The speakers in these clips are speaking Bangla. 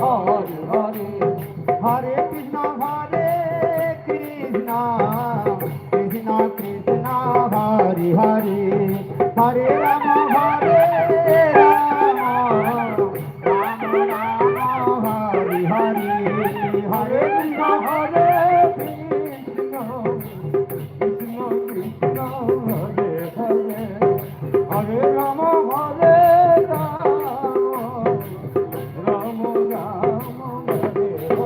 Hare Hare Hare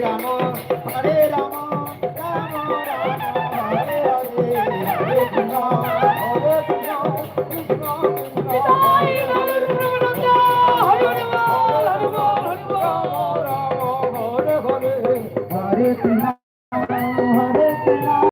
Rama, Hare Rama.